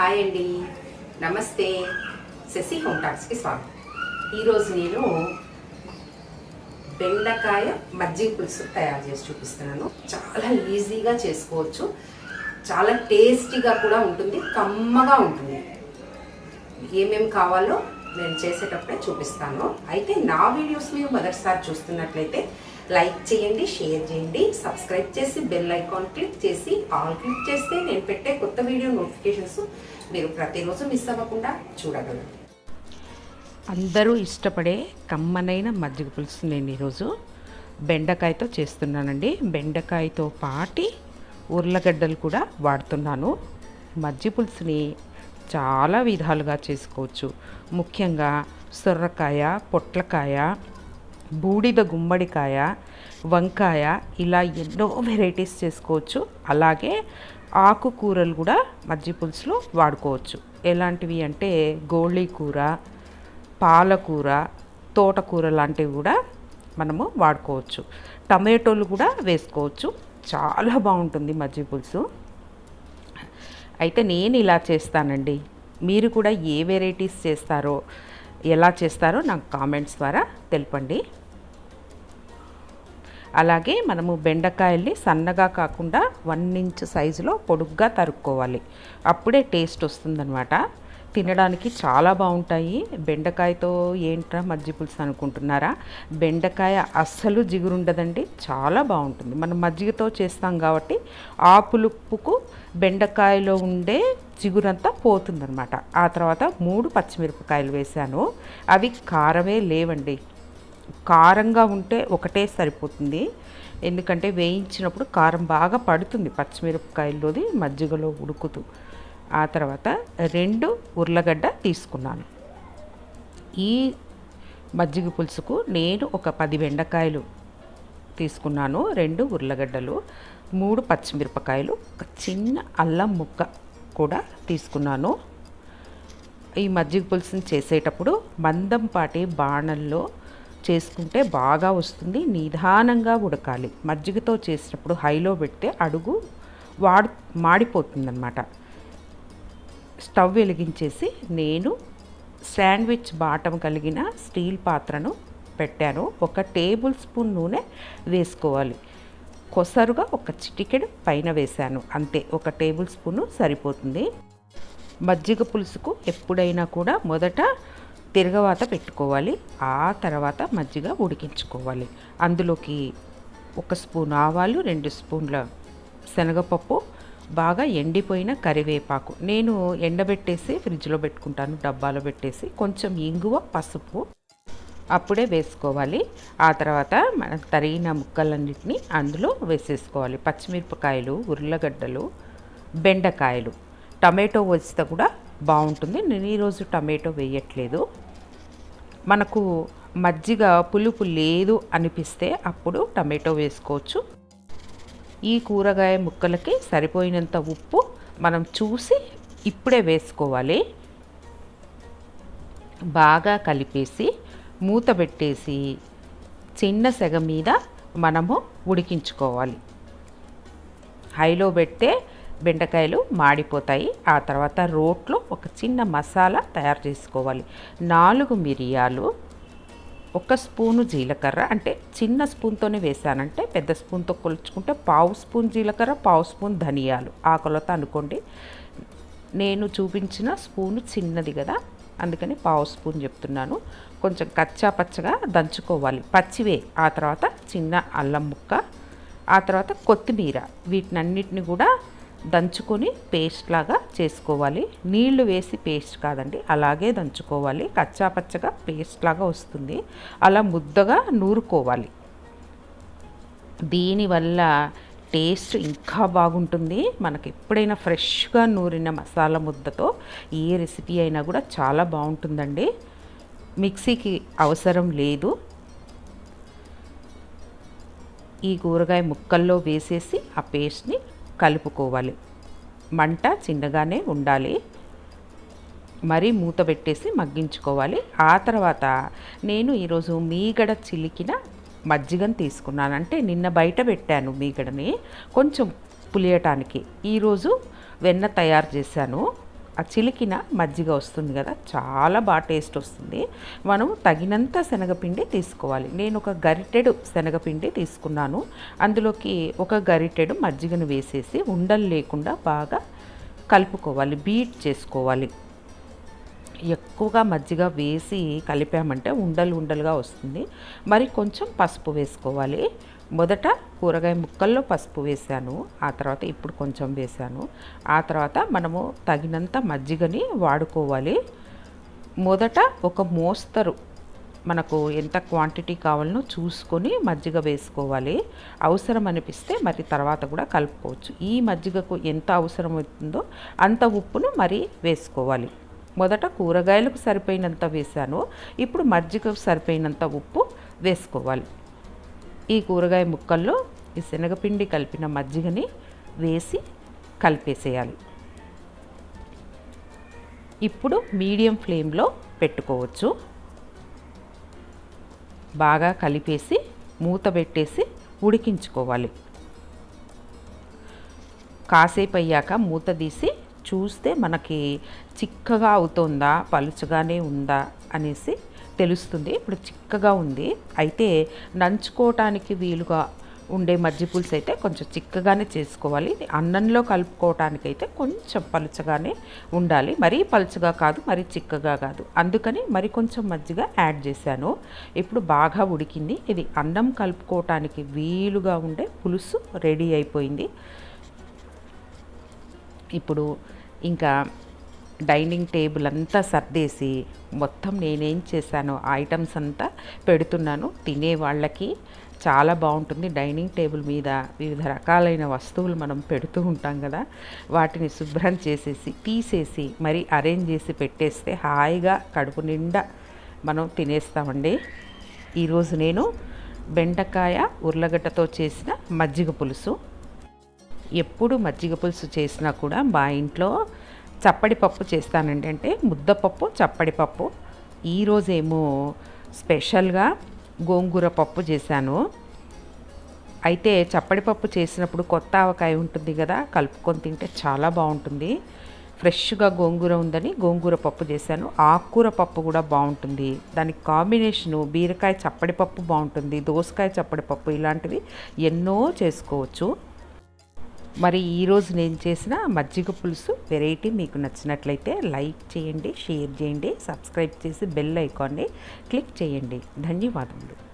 Hi అండి. నమస్తే. Shashi home టాక్స్కి స్వాగతం. ఈరోజు నేను బెండకాయ మజ్జిగ పులుసు తయారు చేసి చూపిస్తున్నాను. చాలా ఈజీగా చేసుకోవచ్చు. చాలా టేస్టీగా కూడా ఉంటుంది. కమ్మగా ఉంటుంది. ఏమేమి కావాలో నేను చేసేటప్పుడే చూపిస్తాను. అయితే నా వీడియోస్ మీరు మొదటిసారి చూస్తున్నట్లయితే లైక్ చేయండి షేర్ చేయండి సబ్స్క్రైబ్ చేసి బెల్ ఐకాన్ క్లిక్ చేసి ఆల్ క్లిక్ చేస్తే నేను పెట్టే కొత్త వీడియో నోటిఫికేషన్స్ మీరు ప్రతిరోజు మిస్ అవ్వకుండా చూడగలరు. అందరూ ఇష్టపడే కమ్మనైన మజ్జిగ పులుసు నేను ఈరోజు బెండకాయతో చేస్తున్నానండి. బెండకాయతో పాటి ఉర్లగడ్డలు కూడా వాడుతున్నాను. మజ్జి పులుసుని చాలా విధాలుగా చేసుకోవచ్చు. ముఖ్యంగా సొర్రకాయ పొట్లకాయ బూడిద గుమ్మడికాయ వంకాయ ఇలా ఎన్నో వెరైటీస్ చేసుకోవచ్చు. అలాగే ఆకుకూరలు కూడా మజ్జి పులుసులో వాడుకోవచ్చు. ఎలాంటివి అంటే గోళీ కూర పాలకూర తోటకూర లాంటివి కూడా మనము వాడుకోవచ్చు. టమాటోలు కూడా వేసుకోవచ్చు. చాలా బాగుంటుంది మజ్జి పులుసు. అయితే నేను ఇలా చేస్తానండి. మీరు కూడా ఏ వెరైటీస్ చేస్తారో ఎలా చేస్తారో నాకు కామెంట్స్ ద్వారా తెలపండి. అలాగే మనము బెండకాయల్ని సన్నగా కాకుండా వన్ ఇంచ్ సైజులో పొడుగ్గా తరుక్కోవాలి. అప్పుడే టేస్ట్ వస్తుందన్నమాట. తినడానికి చాలా బాగుంటాయి. బెండకాయతో ఏంట్రా మజ్జి పులుసు అనుకుంటున్నారా? బెండకాయ అస్సలు జిగురుండదండి. చాలా బాగుంటుంది. మనం మజ్జిగతో చేస్తాం కాబట్టి ఆ పులుపుకు బెండకాయలో ఉండే జిగురంతా పోతుందన్నమాట. ఆ తర్వాత మూడు పచ్చిమిరపకాయలు వేశాను. అవి కారమే లేవండి. కారంగా ఉంటే ఒకటే సరిపోతుంది. ఎందుకంటే వేయించినప్పుడు కారం బాగా పడుతుంది. పచ్చిమిరపకాయల్లోది మజ్జిగలో ఉడుకుతూ. ఆ తర్వాత రెండు ఉర్లగడ్డ తీసుకున్నాను. ఈ మజ్జిగ పులుసుకు నేను ఒక పది బెండకాయలు తీసుకున్నాను రెండు ఉర్లగడ్డలు మూడు పచ్చిమిరపకాయలు ఒక చిన్న అల్లం ముక్క కూడా తీసుకున్నాను. ఈ మజ్జిగ పులుసుని చేసేటప్పుడు మందంపాటి బాణల్లో చేసుకుంటే బాగా వస్తుంది. నిదానంగా ఉడకాలి. మజ్జిగతో చేసినప్పుడు హైలో పెడితే అడుగు వాడు మాడిపోతుందన్నమాట. స్టవ్ వెలిగించేసి నేను శాండ్విచ్ బాటం కలిగిన స్టీల్ పాత్రను పెట్టాను. ఒక టేబుల్ స్పూన్ నూనె వేసుకోవాలి. కొసరుగా ఒక చిటికెడు పైన వేశాను. అంతే ఒక టేబుల్ స్పూను సరిపోతుంది. మజ్జిగ పులుసుకు ఎప్పుడైనా కూడా మొదట తిరగవాత పెట్టుకోవాలి. ఆ తర్వాత మజ్జిగ ఉడికించుకోవాలి. అందులోకి ఒక స్పూన్ ఆవాలు రెండు స్పూన్ల శనగపప్పు బాగా ఎండిపోయిన కరివేపాకు. నేను ఎండబెట్టేసి ఫ్రిడ్జ్లో పెట్టుకుంటాను డబ్బాలో పెట్టేసి. కొంచెం ఇంగువ పసుపు అప్పుడే వేసుకోవాలి. ఆ తర్వాత మనం తరిగిన ముక్కలన్నిటిని అందులో వేసేసుకోవాలి. పచ్చిమిరపకాయలు ఉర్లగడ్డలు బెండకాయలు టమాటో వస్తే కూడా బాగుంటుంది. నేను ఈరోజు టమాటో వేయట్లేదు. మనకు మజ్జిగ పులుపు లేదు అనిపిస్తే అప్పుడు టమాటో వేసుకోవచ్చు. ఈ కూరగాయ ముక్కలకి సరిపోయినంత ఉప్పు మనం చూసి ఇప్పుడే వేసుకోవాలి. బాగా కలిపేసి మూత పెట్టేసి చిన్న సెగ మీద మనము ఉడికించుకోవాలి. హైలో పెడితే బెండకాయలు మాడిపోతాయి. ఆ తర్వాత రోట్లో ఒక చిన్న మసాలా తయారు చేసుకోవాలి. నాలుగు మిరియాలు ఒక స్పూను జీలకర్ర అంటే చిన్న స్పూన్తోనే వేసానంటే పెద్ద స్పూన్తో కొలుచుకుంటే పావు స్పూన్ జీలకర్ర పావు స్పూన్ ధనియాలు. ఆ కొలత అనుకోండి. నేను చూపించిన స్పూను చిన్నది కదా అందుకని పావు స్పూన్ చెప్తున్నాను. కొంచెం కచ్చా పచ్చగా దంచుకోవాలి. పచ్చివే. ఆ తర్వాత చిన్న అల్లం ముక్క ఆ తర్వాత కొత్తిమీర. వీటినన్నిటిని కూడా దంచుకొని పేస్ట్ లాగా చేసుకోవాలి. నీళ్ళు వేసి పేస్ట్ కాదండి అలాగే దంచుకోవాలి. కచ్చాపచ్చగా పేస్ట్ లాగా వస్తుంది. అలా ముద్దగా నూరుకోవాలి. దీనివల్ల టేస్ట్ ఇంకా బాగుంటుంది. మనకి ఎప్పుడైనా ఫ్రెష్గా నూరిన మసాలా ముద్దతో ఏ రెసిపీ అయినా కూడా చాలా బాగుంటుందండి. మిక్సీకి అవసరం లేదు. ఈ కూరగాయ ముక్కల్లో వేసేసి ఆ పేస్ట్ని కలుపుకోవాలి. మంట చిన్నగానే ఉండాలి. మరీ మూత పెట్టేసి మగ్గించుకోవాలి. ఆ తర్వాత నేను ఈరోజు మీగడ చిలికిన మజ్జిగను తీసుకున్నాను. అంటే నిన్న బయట పెట్టాను మీగడని. కొంచెం పులియటానికి. ఈరోజు వెన్న తయారు చేశాను. ఆ చిలికిన మజ్జిగ వస్తుంది కదా చాలా బాగా టేస్ట్ వస్తుంది. మనం తగినంత శనగపిండి తీసుకోవాలి. నేను ఒక గరిటెడు శనగపిండి తీసుకున్నాను. అందులోకి ఒక గరిటెడు మజ్జిగను వేసేసి ఉండలు లేకుండా బాగా కలుపుకోవాలి బీట్ చేసుకోవాలి. ఎక్కువగా మజ్జిగ వేసి కలిపామంటే ఉండలు ఉండలుగా వస్తుంది. మరి కొంచెం పసుపు వేసుకోవాలి. మొదట కూరగాయ ముక్కల్లో పసుపు వేసాను ఆ తర్వాత ఇప్పుడు కొంచెం వేసాను ఆ తర్వాత మనము తగినంత మజ్జిగని వాడుకోవాలి. మొదట ఒక మోస్తరు మనకు ఎంత క్వాంటిటీ కావాలనో చూసుకొని మజ్జిగ వేసుకోవాలి. అవసరం అనిపిస్తే మరి తర్వాత కూడా కలుపుకోవచ్చు. ఈ మజ్జిగకు ఎంత అవసరం అవుతుందో అంత ఉప్పును మరి వేసుకోవాలి. మొదట కూరగాయలకు సరిపోయినంత వేసాను ఇప్పుడు మజ్జిగకు సరిపోయినంత ఉప్పు వేసుకోవాలి. ఈ కూరగాయ ముక్కల్లో ఈ శనగపిండి కలిపిన మజ్జిగని వేసి కలిపేసేయాలి. ఇప్పుడు మీడియం ఫ్లేమ్లో పెట్టుకోవచ్చు. బాగా కలిపేసి మూత పెట్టేసి ఉడికించుకోవాలి. కాసేపు అయ్యాక మూత తీసి చూస్తే మనకి చిక్కగా అవుతుందా పలుచగానే ఉందా అనేసి తెలుస్తుంది. ఇప్పుడు చిక్కగా ఉంది. అయితే నంచుకోవటానికి వీలుగా ఉండే మజ్జి పులుసు అయితే కొంచెం చిక్కగానే చేసుకోవాలి. ఇది అన్నంలో కలుపుకోవటానికి అయితే కొంచెం పలుచగానే ఉండాలి. మరీ పలుచగా కాదు మరీ చిక్కగా కాదు. అందుకని మరి కొంచెం మజ్జిగ యాడ్ చేశాను. ఇప్పుడు బాగా ఉడికింది. ఇది అన్నం కలుపుకోవటానికి వీలుగా ఉండే పులుసు రెడీ అయిపోయింది. ఇప్పుడు ఇంకా డైనింగ్ టేబుల్ అంతా సర్దేసి మొత్తం నేనేం చేశానో ఐటమ్స్ అంతా పెడుతున్నాను. తినే వాళ్ళకి చాలా బాగుంటుంది. డైనింగ్ టేబుల్ మీద వివిధ రకాలైన వస్తువులు మనం పెడుతూ ఉంటాం కదా. వాటిని శుభ్రం చేసేసి తీసేసి మరి అరేంజ్ చేసి పెట్టేస్తే హాయిగా కడుపు నిండా మనం తినేస్తామండి. ఈరోజు నేను బెండకాయ ఉర్లగడ్డతో చేసిన మజ్జిగ పులుసు. ఎప్పుడు మజ్జిగ పులుసు చేసినా కూడా మా ఇంట్లో చప్పడి పప్పు చేస్తానండి. అంటే ముద్దపప్పు చప్పడి పప్పు. ఈరోజేమో స్పెషల్గా గోంగూర పప్పు చేశాను. అయితే చప్పడి పప్పు చేసినప్పుడు కొత్త ఆవకాయ ఉంటుంది కదా కలుపుకొని తింటే చాలా బాగుంటుంది. ఫ్రెష్గా గోంగూర ఉందని గోంగూర పప్పు చేశాను. ఆకుకూర పప్పు కూడా బాగుంటుంది. దానికి కాంబినేషను బీరకాయ చప్పడి పప్పు బాగుంటుంది దోసకాయ చప్పడి పప్పు ఇలాంటివి ఎన్నో చేసుకోవచ్చు. మరి ఈరోజు నేను చేసిన మజ్జిగ పులుసు వెరైటీ మీకు నచ్చినట్లయితే లైక్ చేయండి షేర్ చేయండి సబ్స్క్రైబ్ చేసి బెల్ ఐకాన్ని క్లిక్ చేయండి. ధన్యవాదములు.